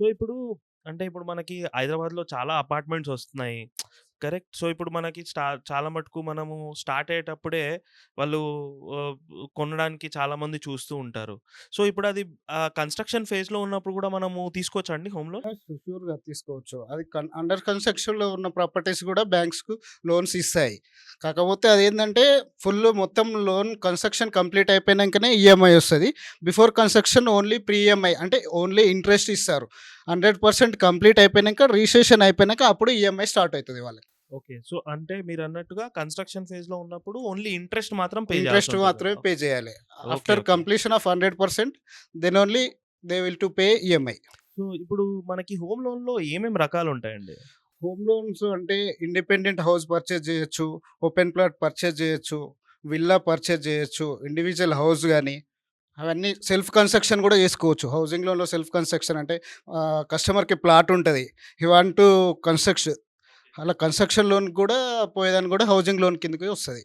So, ఇప్పుడు అంటే ఇప్పుడు మనకి హైదరాబాద్‌లో చాలా అపార్ట్మెంట్స్ వస్తున్నాయి. కరెక్ట్. సో, ఇప్పుడు మనకి స్టా చాలా మటుకు మనము స్టార్ట్ అయ్యేటప్పుడే వాళ్ళు ఆహ్, కొనడానికి చాలామంది చూస్తూ ఉంటారు. సో, ఇప్పుడు అది కన్స్ట్రక్షన్ కన్‌స్ట్రక్షన్ ఫేజ్‌లో ఉన్నప్పుడు కూడా మనము తీసుకోవచ్చా అండి హోమ్ లోన్? షూర్ ష్యూర్‌గా తీసుకోవచ్చు. అది కన్ అండర్ కన్‌స్ట్రక్షన్‌లో ఉన్న ప్రాపర్టీస్ కూడా బ్యాంక్స్‌కు లోన్స్ ఇస్తాయి. కాకపోతే అదేందంటే ఫుల్ మొత్తం లోన్ కన్‌స్ట్రక్షన్ కంప్లీట్ అయిపోయినంకనే ఈఎంఐ వస్తది. Before construction only pre EMI అంటే ఓన్లీ ఇంట్రెస్ట్ ఇస్తారు. 100% కంప్లీట్ అయిపోయినంక రిజిస్ట్రేషన్ అయిపోయినంక అప్పుడు ఈఎంఐ స్టార్ట్ అయితది వాళ్ళకి. ఓకే. సో, అంటే మీరన్నట్టుగా కన్‌స్ట్రక్షన్ ఫేజ్‌లో ఉన్నప్పుడు ఓన్లీ ఇంట్రెస్ట్ మాత్రం పే ఇంట్రెస్ట్. మాత్రమే పే చేయాలి. After. Completion of 100% then only they will to pay EMI. So, ఇప్పుడు మనకి హోమ్ లోన్‌లో ఏమేం రకాలుంటాయండి? హోమ్ లోన్స్ అంటే ఇండిపెండెంట్ హౌస్ పర్చేజ్ చేయొచ్చు. ఓపెన్ ప్లాట్ పర్చేజ్ చేయొచ్చు. విల్లా పర్చేజ్ చేయొచ్చు. ఇండివిజువల్ హౌస్ కానీ అవన్నీ సెల్ఫ్ కన్‌స్ట్రక్షన్ కూడా చేసుకోవచ్చు. హౌసింగ్ లోన్‌లో సెల్ఫ్ కన్‌స్ట్రక్షన్ అంటే కస్టమర్‌కి ప్లాట్ ఉంటుంది హీ వాంట్ టు కన్‌స్ట్రక్ట్ అలా కన్‌స్ట్రక్షన్ లోన్ కూడా పోయేదానికి కూడా హౌసింగ్ లోన్ కిందకి వస్తుంది